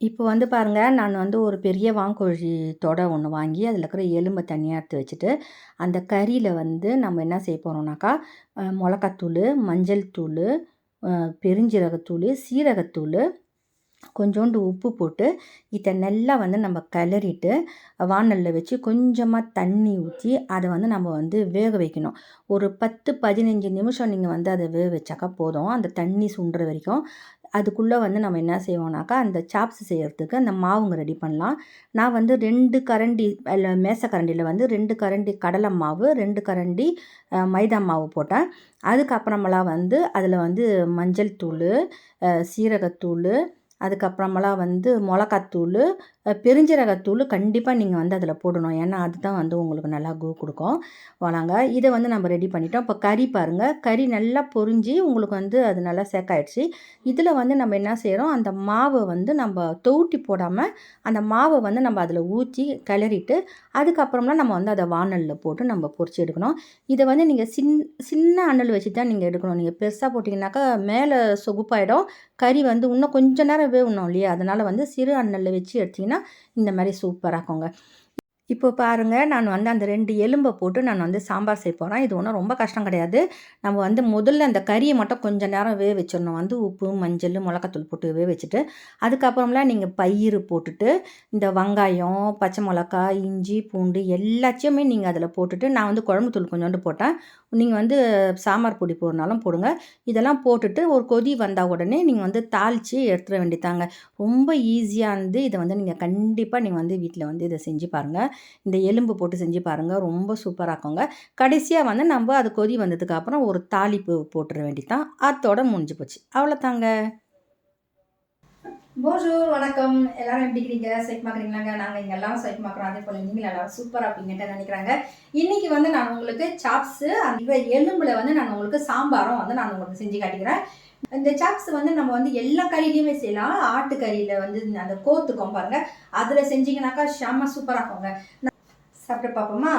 இப்போ வந்து பாருங்கள் நான் வந்து ஒரு பெரிய வாங்கோழி தொடை ஒன்று வாங்கி அதில் இருக்கிற எலும்பை தனியாக எடுத்து வச்சுட்டு அந்த கறியில் வந்து நம்ம என்ன செய்ய போகிறோம்னாக்கா மிளகாத்தூள் மஞ்சள் தூள் பெருஞ்சீரகத்தூள் சீரகத்தூள் கொஞ்சோண்டு உப்பு போட்டு இதை நல்லா வந்து நம்ம கிளறிட்டு வானலில் வச்சு கொஞ்சமாக தண்ணி ஊற்றி அதை வந்து நம்ம வந்து வேக வைக்கணும். ஒரு பத்து பதினஞ்சு நிமிஷம் நீங்கள் வந்து அதை வேக வச்சாக்கா போதும். அந்த தண்ணி சுண்டுற வரைக்கும் அதுக்குள்ளே வந்து நம்ம என்ன செய்வோம்னாக்கா அந்த சாப்ஸ் செய்கிறதுக்கு அந்த மாவுங்க ரெடி பண்ணலாம். நான் வந்து ரெண்டு கரண்டி இல்லை மேச கரண்டியில் வந்து ரெண்டு கரண்டி கடலை மாவு ரெண்டு கரண்டி மைதா மாவு போட்டேன். அதுக்கப்புறமெல்லாம் வந்து அதில் வந்து மஞ்சள் தூள் சீரகத்தூள் அதுக்கப்புறமெல்லாம் வந்து மிளகாத்தூள் பெருஞ்சீரகத்தூள் கண்டிப்பாக நீங்கள் வந்து அதில் போடணும். ஏன்னா அதுதான் வந்து உங்களுக்கு நல்லா கூ கொடுக்கும். வளங்க இதை வந்து நம்ம ரெடி பண்ணிட்டோம். இப்போ கறி பாருங்கள் கறி நல்லா பொரிஞ்சு உங்களுக்கு வந்து அது நல்லா சேக்காயிடுச்சு. இதில் வந்து நம்ம என்ன செய்கிறோம் அந்த மாவை வந்து நம்ம தொவுட்டி போடாமல் அந்த மாவை வந்து நம்ம அதில் ஊற்றி கிளறிட்டு அதுக்கப்புறம்லாம் நம்ம வந்து அதை வானலில் போட்டு நம்ம பொறிச்சு எடுக்கணும். இதை வந்து நீங்கள் சின் சின்ன அண்ணல் வச்சு தான் நீங்கள் எடுக்கணும். நீங்கள் பெருசாக போட்டிங்கனாக்கா மேலே சொகுப்பாயிடும். கறி வந்து இன்னும் கொஞ்சம் நேரம் வேகணும் இல்லையா? அதனால் வந்து சிறு அண்ணலில் வச்சு எடுத்திங்கன்னா இந்த மாதிரி சூப்பராக இருக்குங்க இப்போ பாருங்கள் நான் வந்து அந்த ரெண்டு எலும்பை போட்டு நான் வந்து சாம்பார் செய்ய போகிறேன் இது ஒன்றும் ரொம்ப கஷ்டம் கிடையாது. நம்ம வந்து முதல்ல அந்த கறியை மட்டும் கொஞ்சம் நேரம் வேக வச்சிடணும். வந்து உப்பு மஞ்சள் மிளகாத்தூள் போட்டு வேக வச்சுட்டு அதுக்கப்புறம்லாம் நீங்கள் பயிர் போட்டுட்டு இந்த வெங்காயம் பச்சை மிளகா இஞ்சி பூண்டு எல்லாத்தையுமே நீங்கள் அதில் போட்டுட்டு நான் வந்து குழம்பு தூள் கொஞ்சோண்டு போட்டேன். நீங்கள் வந்து சாம்பார் பொடி போடுறனாலும் போடுங்க. இதெல்லாம் போட்டுட்டு ஒரு கொதி வந்தால் உடனே நீங்கள் வந்து தாளித்து எடுத்துட வேண்டியதாங்க ரொம்ப ஈஸியாக இருந்து இதை வந்து நீங்கள் கண்டிப்பாக நீங்கள் வந்து வீட்டில் வந்து இதை செஞ்சு பாருங்கள் இந்த எலும்பு போட்டு செஞ்சு பாருங்கள் ரொம்ப சூப்பராக இருக்குங்க. கடைசியாக வந்து நம்ம அது கொதி வந்ததுக்கப்புறம் ஒரு தாளிப்பு போட்டுற வேண்டித்தான் அதோட முடிஞ்சு போச்சு. அவ்வளோதாங்க போஜூர் வணக்கம். எல்லாரும் எப்படி இருக்கிறீங்க சைட் மாக்குறீங்களாங்க? நாங்கள் இங்கே எல்லாம் சைட் மாக்குறோம். அதே போல் நீங்கள் எல்லாரும் சூப்பராக அப்படிங்கிட்ட நினைக்கிறாங்க. இன்னைக்கு வந்து நான் உங்களுக்கு சாப்ஸு அந்த எலும்பில் வந்து நான் உங்களுக்கு சாம்பாரும் வந்து நான் உங்களுக்கு செஞ்சு காட்டிக்கிறேன். இந்த சாப்ஸ் வந்து நம்ம வந்து எல்லா கறியிலையுமே செய்யலாம். ஆட்டுக்கறியில் வந்து அந்த கோத்துக்கும் பாருங்க. அதில் செஞ்சீங்கன்னாக்கா செம்ம சூப்பராக இருக்குங்க. சாப்பிட்டு பார்ப்போமா?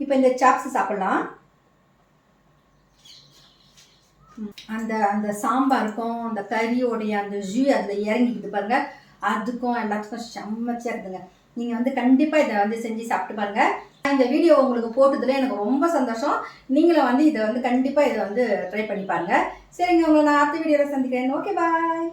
இப்போ இந்த சாப்ஸ் சாப்பிட்லாம். அந்த அந்த சாம்பாருக்கும் அந்த கறியோடைய அந்த ஜூ அதில் இறங்கிக்கிட்டு பாருங்க. அதுக்கும் எல்லாத்துக்கும் செம்மச்சியாக இருக்குதுங்க. நீங்கள் வந்து கண்டிப்பாக இதை வந்து செஞ்சு சாப்பிட்டு பாருங்க. இந்த வீடியோ உங்களுக்கு போட்டதுல எனக்கு ரொம்ப சந்தோஷம். நீங்களும் வந்து இதை வந்து கண்டிப்பாக இதை வந்து ட்ரை பண்ணி பாருங்க. சரிங்க உங்களை நான் அடுத்த வீடியோவில் சந்திக்கிறேன். Okay bye